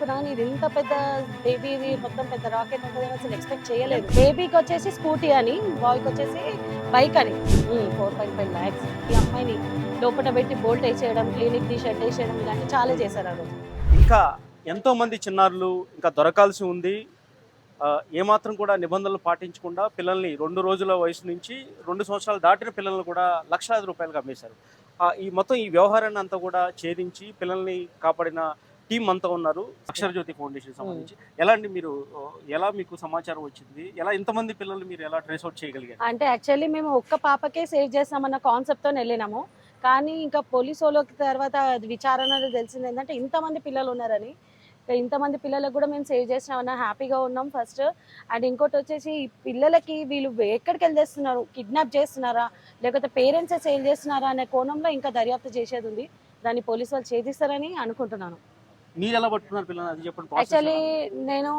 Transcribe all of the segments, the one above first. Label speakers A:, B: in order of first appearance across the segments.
A: అనుకున్నాను ఇది ఇంత పెద్ద బేబీ ఇది మొత్తం పెద్ద రాకెట్ ఉంటుంది అసలు ఎక్స్పెక్ట్ చేయలేదు. బేబీకి వచ్చేసి స్కూటీ అని బాయ్కి వచ్చేసి బైక్ అని. ఫోర్ పాయింట్ ఫైవ్ ల్యాక్స్ ఈ అమ్మాయిని లోపల పెట్టి బోల్ట్ వేసేయడం క్లినిక్ ది షెడ్ వేసేయడం ఇలాంటి చాలా చేశారు ఆ రోజు.
B: ఇంకా ఎంతో మంది చిన్నారులు ఇంకా దొరకాల్సి ఉంది. ఏమాత్రం కూడా నిబంధనలు పాటించకుండా పిల్లల్ని రెండు రోజుల వయసు నుంచి రెండు సంవత్సరాలు దాటిన పిల్లల్ని కూడా లక్షలాది రూపాయలుగా అమ్మేశారు. ఈ మొత్తం ఈ వ్యవహారాన్ని అంతా కూడా ఛేదించి పిల్లల్ని కాపాడిన టీం అంతా ఉన్నారు. అక్షరజ్యోతి ఫౌండేషన్ సంబంధించి. ఎలా అండి మీరు ఎలా మీకు సమాచారం వచ్చింది? ఎలా ఇంతమంది పిల్లల్ని మీరు ఎలా ట్రేస్ అవుట్ చేయగలిగారు?
A: అంటే యాక్చువల్లీ మేము ఒక్క పాపకే సేవ్ చేస్తామన్న కాన్సెప్ట్తో వెళ్ళినాము. కానీ ఇంకా పోలీసు వాళ్ళకి తర్వాత అది విచారణలో తెలిసింది ఏంటంటే ఇంతమంది పిల్లలు ఉన్నారని. ఇంకా ఇంతమంది పిల్లలకు కూడా మేము సేవ్ చేసినామన్న హ్యాపీగా ఉన్నాం ఫస్ట్. అండ్ ఇంకోటి వచ్చేసి పిల్లలకి వీళ్ళు ఎక్కడికి వెళ్ళి చేస్తున్నారు కిడ్నాప్ చేస్తున్నారా? లేకపోతే పేరెంట్సే సేల్ చేస్తున్నారా అనే కోణంలో ఇంకా దర్యాప్తు చేసేది ఉంది. దాన్ని పోలీసు వాళ్ళు ఛేదిస్తారని అనుకుంటున్నాను.
B: మీరు ఎలా పట్టుకున్నారు పిల్లల్ని? అది చెప్పండి
A: యాక్చువల్లీ? నేను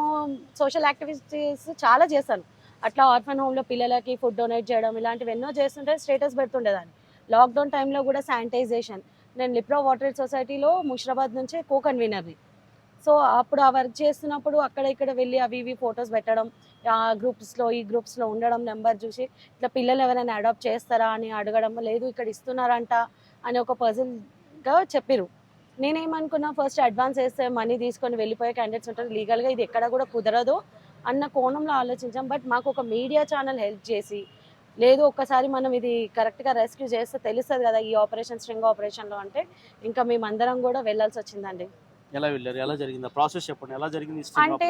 A: సోషల్ యాక్టివిటీస్ చాలా చేశాను. అట్లా ఆర్ఫన్ హోమ్లో పిల్లలకి ఫుడ్ డొనేట్ చేయడం ఇలాంటివి ఎన్నో చేస్తుంటే స్టేటస్ పెడుతుండేదాన్ని. లాక్డౌన్ టైంలో కూడా శానిటైజేషన్ నేను లిప్రో వాటర్ సొసైటీలో ముషిరాబాద్ నుంచి కో కన్వీనర్ని సో అప్పుడు ఆ వర్క్ చేస్తున్నప్పుడు అక్కడ ఇక్కడ వెళ్ళి అవి ఇవి ఫొటోస్ పెట్టడం ఆ గ్రూప్స్లో ఈ గ్రూప్స్లో ఉండడం నెంబర్ చూసి ఇట్లా పిల్లలు ఎవరైనా అడాప్ట్ చేస్తారా? అని అడగడం లేదు ఇక్కడ ఇస్తున్నారంట అని ఒక పర్సన్గా చెప్పిరు నేనేమనుకున్నా ఫస్ట్ అడ్వాన్స్ వేస్తే మనీ తీసుకొని వెళ్ళిపోయే క్యాండిడేట్స్ ఉంటారు. లీగల్గా ఇది ఎక్కడ కూడా కుదరదు అన్న కోణంలో ఆలోచించాం. బట్ మాకు ఒక మీడియా ఛానల్ హెల్ప్ చేసి లేదు ఒక్కసారి మనం ఇది కరెక్ట్గా రెస్క్యూ చేస్తే తెలుస్తుంది కదా ఈ ఆపరేషన్ స్ట్రింగ్ ఆపరేషన్లో అంటే ఇంకా మేమందరం కూడా వెళ్ళాల్సి వచ్చిందండి.
B: ఎలా వెళ్ళారు? ఎలా జరిగింది? ప్రాసెస్ చెప్పండి. ఎలా జరిగింది
A: అంటే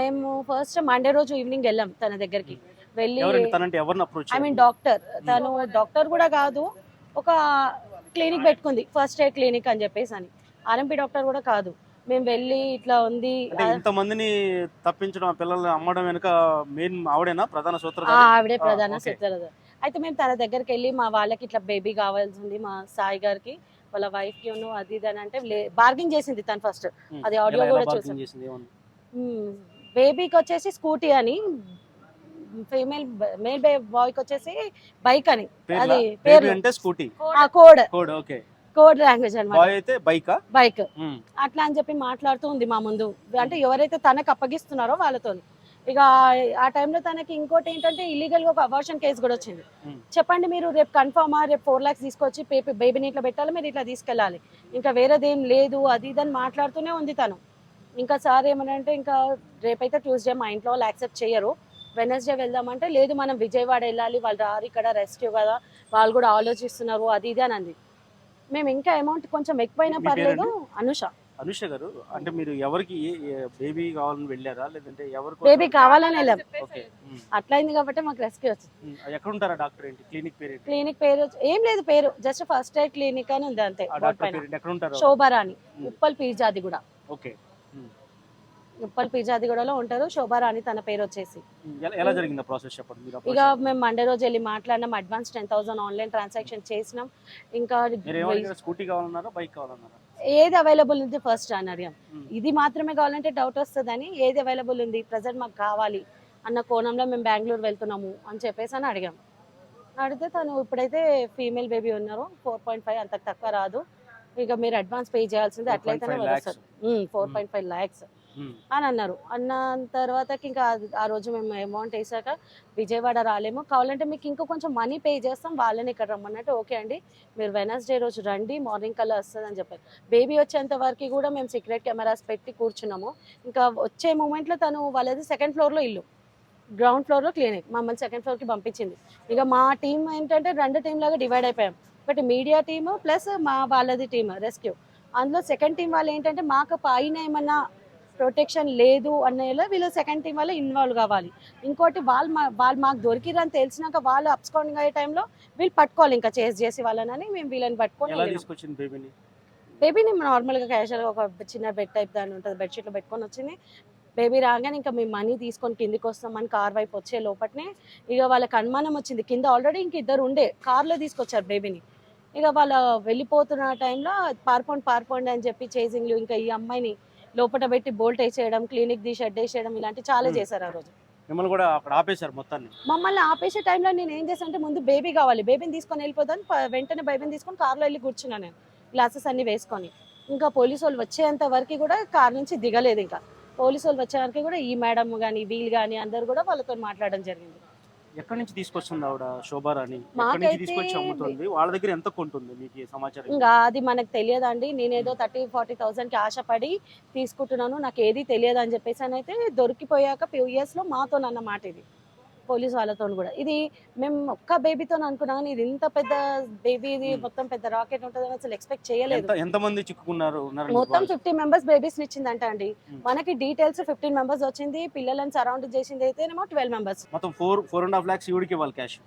A: మేము ఫస్ట్ మండే రోజు ఈవినింగ్ వెళ్ళాం తన దగ్గరికి. వెళ్ళి ఐ మీన్ డాక్టర్ తను డాక్టర్ కూడా కాదు. ఒక క్లినిక్ పెట్టుకుంది ఫస్ట్ ఎయిడ్ క్లినిక్ అని చెప్పేసి అని ఆర్ఎంపీ డాక్టర్ కూడా కాదు మేము వెళ్ళి ఇట్లా ఉంది
B: ఇంతమందిని తప్పించడం పిల్లల్ని అమ్మడం వెనుక మెయిన్ ఆవిడేనా ప్రధాన
A: ఆ,
B: సూత్రధారి
A: ఆవిడే ప్రధాన. సూత్రధారి అయితే మేము తన దగ్గరికి వెళ్ళి మా వాళ్ళకి ఇట్లా బేబీ కావాల్సింది మా సాయి గారికి వాళ్ళ వైఫ్కి అది ఇది అని అంటే బార్గింగ్ చేసింది తను ఫస్ట్. అది
B: ఎలా
A: కూడా చూసాం.
B: చేసింది?
A: బేబీకి వచ్చేసి స్కూటీ అని ఫీమేల్ మేల్ బాయ్కి వచ్చేసి బైక్ అని? అది పేర్లు
B: అంటే స్కూటీ?
A: ఆ code.
B: Code okay.
A: Code language అనమాట
B: బాయ్ అయితే బైకా?
A: బైక్. అట్లా అని చెప్పి మాట్లాడుతూ ఉంది మా ముందు. అంటే ఎవరైతే తనకు అప్పగిస్తున్నారో వాళ్ళతో ఇక ఆ టైంలో తనకి ఇంకోటి ఏంటంటే ఇల్లీగల్గా ఒక అవర్షన్ కేసు కూడా వచ్చింది. చెప్పండి మీరు రేపు కన్ఫర్మా రేపు ఫోర్ లాక్స్ తీసుకొచ్చి పేపీ బేబీని ఇట్లా పెట్టాలి? మీరు ఇట్లా తీసుకెళ్ళాలి. ఇంకా వేరేదేం లేదు అది ఇది అని మాట్లాడుతూనే ఉంది తను. ఇంకా సార్ ఏమనంటే ఇంకా రేపైతే ట్యూస్డే మా ఇంట్లో వాళ్ళు యాక్సెప్ట్ చేయరు వెనస్డే వెళ్దామంటే లేదు మనం విజయవాడ వెళ్ళాలి వాళ్ళు రారు ఇక్కడ రెస్క్యూ కదా వాళ్ళు కూడా ఆలోచిస్తున్నారు అది ఇది అని అంది. మేము ఇంకా అమౌంట్ కొంచెం ఎక్కువైనా పర్లేదు అనుష.
B: అనుష గారు అంటే మీరు ఎవరికి బేబీ కావాలని వెళ్ళారా లేదంటే ఎవరు
A: బేబీ కావాలని వెళ్ళాం.
B: ఓకే. ఉమ్.
A: అట్లా అయింది కాబట్టి మాకు రెస్క్యూ వచ్చింది.
B: ఎక్కడ ఉంటారా డాక్టర్ ఏంటి? క్లినిక్ పేరు ఏంటి?
A: క్లినిక్ పేరు ఏం లేదు పేరు జస్ట్ ఫస్ట్ ఎయిడ్ క్లినిక్ అని ఉంది అంతే శోభారాణి. ఉప్పల్ పీర్జాది కూడా.
B: ఓకే.
A: ఉప్పల్ పీర్జాది గూడలో ఉంటారు. శోభారాణి తన పేరు వచ్చేసి
B: ఉమ్. ఎలా- ఎలా జరిగింది ప్రాసెస్ చెప్పండి మీరు
A: ఇక మేము మండే రోజు వెళ్ళి మాట్లాడినాం. Advance ten thousand online transaction చేసినాం. ఇంకా
B: స్కూటీ కావాలన్నారా? బైక్ కావాలన్నారా?
A: ఏది అవైలబుల్ ఉంది ఫస్ట్ అని అడిగాం. ఇది మాత్రమే కావాలంటే డౌట్ వస్తుందని ఏది అవైలబుల్ ఉంది ప్రజెంట్ మాకు కావాలి అన్న కోణంలో మేము బెంగళూరు వెళ్తున్నాము అని చెప్పేసి అని అడిగాం. అడిగితే తను ఇప్పుడైతే ఫీమేల్ బేబీ ఉన్నారు ఫోర్ పాయింట్ ఫైవ్ అంత తక్కువ రాదు. ఇక మీరు అడ్వాన్స్ పే చేయాల్సింది అట్లయితేనే
B: 4.5 lakhs.
A: వస్తారు ఫోర్ పాయింట్ ఫైవ్ ల్యాక్స్. అని అన్నారు. అన్న తర్వాత ఇంకా ఆ రోజు మేము అమౌంట్ వేసాక విజయవాడ రాలేము. కావాలంటే మీకు ఇంకా కొంచెం మనీ పే చేస్తాం. వాళ్ళని ఇక్కడ రమ్మన్నట్టు ఓకే అండి. మీరు వెనస్డే రోజు రండి. మార్నింగ్ కల్లా వస్తుంది అని చెప్పారు. బేబీ వచ్చేంత వరకు కూడా మేము సీక్రెట్ కెమెరాస్ పెట్టి కూర్చున్నాము. ఇంకా వచ్చే మూమెంట్లో తను వాళ్ళది సెకండ్ ఫ్లోర్లో ఇల్లు. గ్రౌండ్ ఫ్లోర్లో క్లినిక్ మమ్మల్ని సెకండ్ ఫ్లోర్కి పంపించింది. ఇక మా టీం ఏంటంటే రెండు టీం లాగా డివైడ్ అయిపోయాం. ఒకటి మీడియా టీమ్ ప్లస్ మా వాళ్ళది టీమ్ రెస్క్యూ అందులో సెకండ్ టీం వాళ్ళు ఏంటంటే మాకు పైన ఏమన్నా ప్రొటెక్షన్ లేదు అనేలా వీళ్ళు సెకండ్ టీం వాళ్ళు ఇన్వాల్వ్ కావాలి. ఇంకోటి వాళ్ళు మా వాళ్ళు మాకు దొరికిరని తెలిసినాక వాళ్ళు అప్స్కౌండింగ్ అయ్యే టైంలో వీళ్ళు పట్టుకోవాలి ఇంకా చేసి చేసి వాళ్ళని మేము వీళ్ళని.
B: తీసుకొచ్చింది బేబీని
A: బేబీని నార్మల్గా క్యాజువల్గా ఒక చిన్న బెడ్ టైప్ దాని ఉంటుంది బెడ్షీట్లో పెట్టుకొని వచ్చింది. బేబీ రాగానే ఇంకా మేము మనీ తీసుకొని కిందికి వస్తామని కార్ వైపు వచ్చే లోపట్నే ఇక వాళ్ళకి అనుమానం వచ్చింది. కింద ఆల్రెడీ ఇంక ఇద్దరు ఉండే కార్లో తీసుకొచ్చారు బేబీని ఇక వాళ్ళ వెళ్ళిపోతున్న టైంలో పారిపోండి పారిపోండి అని చెప్పి చేసింగ్లు ఇంకా ఈ అమ్మాయిని లోపల పెట్టి బోల్ట్ వేసేయడం క్లినిక్ ది షెడ్ వేసేయడం ఇలాంటి చాలా. చేశారు ఆ రోజు.
B: మిమ్మల్ని కూడా అక్కడ ఆపేశారు మొత్తాన్ని?
A: మమ్మల్ని ఆపేసే టైంలో నేను ఏం చేశాను అంటే ముందు బేబీ కావాలి. బేబీని తీసుకొని వెళ్ళిపోతాను ప- వెంటనే బేబీని తీసుకొని కార్లో వెళ్ళి కూర్చున్నాను నేను. గ్లాసెస్ అన్ని వేసుకొని. ఇంకా పోలీసు వాళ్ళు వచ్చేంత వరకు కూడా కార్ నుంచి దిగలేదు ఇంకా. పోలీసు వాళ్ళు వచ్చే వరకు కూడా ఈ మేడం కానీ వీళ్ళు కానీ అందరు కూడా వాళ్ళతో మాట్లాడడం జరిగింది.
B: ఎక్కడి నుంచి తీసుకొస్తుంది ఆవిడ శోభారాణి ఎక్కడి నుంచి
A: మాకైతే
B: తీసుకొచ్చి అమ్ముతుంది? వాళ్ళ దగ్గర ఎంత కొంటుంది మీకు సమాచారం?
A: ఇంకా అది మనకు తెలియదండి. నేనేదో థర్టీ ఫార్టీ థౌసండ్కి ఆశపడి తీసుకుంటున్నాను. నాకు ఏది తెలియదు అని చెప్పేసి అని అయితే దొరికిపోయాక ఫ్యూ ఇయర్స్లో మాతో అన్నమాట ఇది. పోలీస్ వాళ్ళతో కూడా ఇది మేము ఒక్క బేబీతో అనుకున్నాం కానీ ఇది ఇంత పెద్ద బేబీ ఇది. మొత్తం పెద్ద రాకెట్ ఉంటుందని అసలు ఎక్స్పెక్ట్ చేయలేదు
B: ఎంత మంది చిక్కుకున్నారు
A: మొత్తం? ఫిఫ్టీ మెంబర్స్ బేబీస్ ఇచ్చిందంట అండి. మనకి డీటెయిల్స్ ఫిఫ్టీన్ మెంబర్స్ వచ్చింది పిల్లలను సరౌండ్ చేసింది అయితేనేమో ట్వెల్వ్ మెంబర్స్
B: మొత్తం four four and half lakhs ఈవిడికి ఇవ్వాలి క్యాష్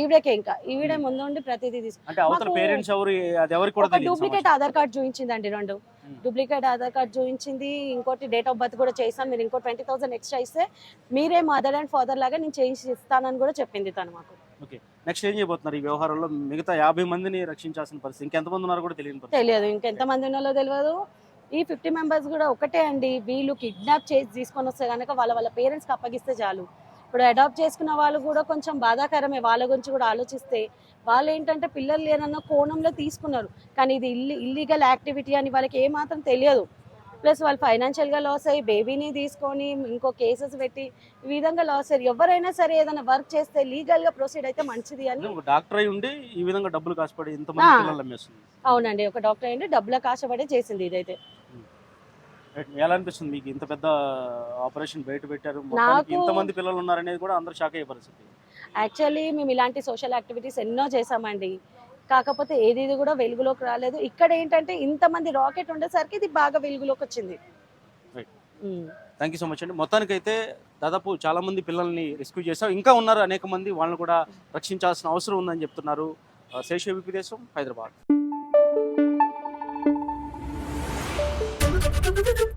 A: ఈవిడకే ఇంకా. ఈవిడే ముందుండి ప్రతిదీ తీసుకు
B: అంటే అవతల
A: మాకు
B: పేరెంట్స్ ఎవరు అది ఎవరికి కూడా
A: ఒక
B: తెలియదు
A: డూప్లికేట్ ఆధార్ కార్డ్ చూపించిందండి రెండు. డూప్లికేట్ ఆధార్ కార్డ్ చూపించింది ఇంకోటి డేట్ ఆఫ్ బర్త్ కూడా చేశాను మీరు ఇంకో ట్వంటీ థౌసండ్ ఎక్స్ట్రా ఇస్తే మీరే మదర్ అండ్ ఫాదర్ లాగా నేను చేసి ఇస్తానని కూడా చెప్పింది తను మాకు.
B: నెక్స్ట్ ఏం చేయబోతున్నారు ఈ వ్యవహారంలో? మిగతా యాభై మందిని రక్షించాల్సిన పరిస్థితి. ఇంకెంతమంది ఉన్నారో కూడా
A: తెలియదు ఇంకెంతమంది ఉన్నారో తెలియదు. ఈ ఫిఫ్టీ మెంబర్స్ కూడా ఒకటే అండి. వీళ్ళు కిడ్నాప్ చేసి తీసుకొని వస్తే కనుక వాళ్ళ వాళ్ళ పేరెంట్స్కి అప్పగిస్తే చాలు. ఇప్పుడు అడాప్ట్ చేసుకున్న వాళ్ళు కూడా కొంచెం బాధాకరమే. వాళ్ళ గురించి కూడా ఆలోచిస్తే వాళ్ళు ఏంటంటే పిల్లలు లేనన్న కోణంలో తీసుకున్నారు. కానీ ఇది ఇల్లి ఇల్లీగల్ యాక్టివిటీ అని వాళ్ళకి ఏమాత్రం తెలియదు. ప్లస్ వాళ్ళు ఫైనాన్షియల్గా లాస్ అయ్యి బేబీని తీసుకొని ఇంకో కేసెస్ పెట్టి ఈ విధంగా లాస్ అయ్యారు ఎవరైనా సరే ఏదైనా వర్క్ చేస్తే లీగల్గా ప్రొసీడ్ అయితే మంచిది అని
B: డాక్టర్ అయి ఉండి ఈ విధంగా డబ్బులు కాసుపడి
A: అవునండి. ఒక డాక్టర్ అయ్యండి డబ్బులకు ఆశపడే చేసింది ఇదైతే.
B: ఎలా అనిపిస్తుంది మీకు? ఇంత పెద్ద ఆపరేషన్ బయట పెట్టారు. మొత్తానికి
A: నాకు-
B: ఇంతమంది పిల్లలు ఉన్నారనేది కూడా అందరూ షాక్ అయ్యే పరిస్థితి.
A: యాక్చువల్లీ మేము ఇలాంటి సోషల్ యాక్టివిటీస్ ఎన్నో చేసామండి కాకపోతే ఏది ఇది కూడా వెలుగులోకి రాలేదు. ఇక్కడ ఏంటంటే ఇంతమంది రాకెట్ ఉండేసరికి ఇది బాగా వెలుగులోకి వచ్చింది.
B: Right.
A: Um.
B: Thank you so much అండి. మొత్తానికైతే దాదాపు చాలా మంది పిల్లల్ని రెస్క్యూ చేసాం ఇంకా ఉన్నారు అనేక మంది వాళ్ళని కూడా రక్షించాల్సిన అవసరం ఉందని చెప్తున్నారు. ఆ, శేష విపి దేశం హైదరాబాద్. Thank you.